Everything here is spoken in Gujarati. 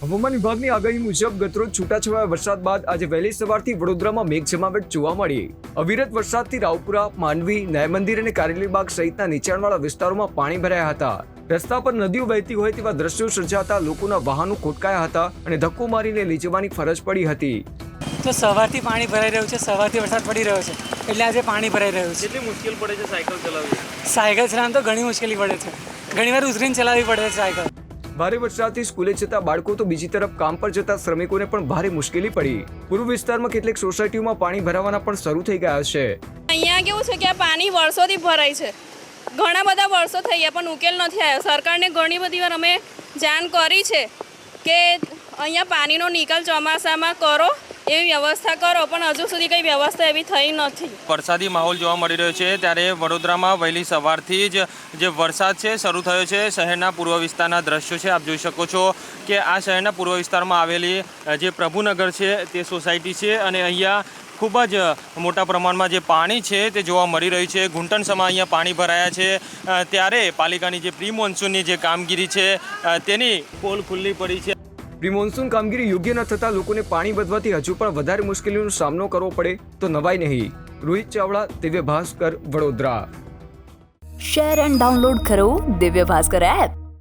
હવામાન વિભાગની આગાહી મુજબ ગતરોજ છૂટાછવાયા વરસાદ બાદ આજે વહેલી સવારથી વડોદરામાં મેઘ જમાવટ જોવા મળી. અવિરત વરસાદથી રાવપુરા માંડવી ન્યાય મંદિર અને કારેલીબાગ સહિતના નીચાણવાળા વિસ્તારોમાં પાણી ભરાયા હતા. રસ્તા પર નદીઓ વહેતી હોય તેવા દ્રશ્યો સર્જાતા લોકોના વાહનો ખોટકાયા હતા અને ધક્કો મારીને લઈ જવાની ફરજ પડી હતી. તો સવારથી પાણી ભરાઈ રહ્યું છે સવારથી વરસાદ પડી રહ્યો છે એટલે આજે પાણી ભરાઈ રહ્યું છે. કેટલી મુશ્કેલ પડે છે સાયકલ ચલાવવી? સાયકલ ચલાવવાનું તો ઘણી મુશ્કેલી પડે છે. ઘણીવાર ઉતરીને ચલાવવી પડે છે સાયકલ. ભારે વરસાદથી સ્કૂલે જતા બાળકો તો બીજી તરફ કામ પર જતા શ્રમિકોને પણ ભારે મુશ્કેલી પડી. પૂર્વ વિસ્તારમાં કેટલીક સોસાયટીઓમાં પાણી ભરાવાના પણ શરૂ થઈ ગયા છે. અહીંયા કેવું છે કે આ પાણી વર્ષોથી ભરાય છે. ઘણા બધા વર્ષો થઈ ગયા, પણ ઉકેલ નથી આવ્યો. સરકારને ઘણી બધી વાર અમે જાણ કરી છે કે અહીંયા પાણીનો નિકાલ ચોમાસામાં કરો. એવી વ્યવસ્થા કરો, પણ હજુ સુધી કંઈ વ્યવસ્થા એવી થઈ નથી. વરસાદી માહોલ જોવા મળી રહ્યો છે ત્યારે વડોદરામાં વહેલી સવારથી જ જે વરસાદ છે, શરૂ થયો છે, શહેરના પૂર્વ વિસ્તારના દ્રશ્યો છે, આપ જોઈ શકો છો કે આ શહેરના પૂર્વ વિસ્તારમાં આવેલી જે પ્રભુનગર છે, તે સોસાયટી છે અને અહીંયા ખૂબ જ મોટા પ્રમાણમાં જે પાણી છે તે જોવા મળી રહ્યું છે. ઘૂંટણ સમા અહીંયા પાણી ભરાયા છે. ત્યારે પાલિકાની જે પ્રી મોન્સૂનની જે કામગીરી છે તેની પોલ ખુલ્લી પડી છે. પ્રી કામગીરી યોગ્ય ન થતાં લોકોને પાણી વધવાથી હજુ પણ વધારે મુશ્કેલીનો સામનો કરવો પડે તો નવાઈ નહીં. Rohit Chavda, Divya Bhaskar, Vadodara. Share and download કરો દિવ્ય ભાસ્કર એપ.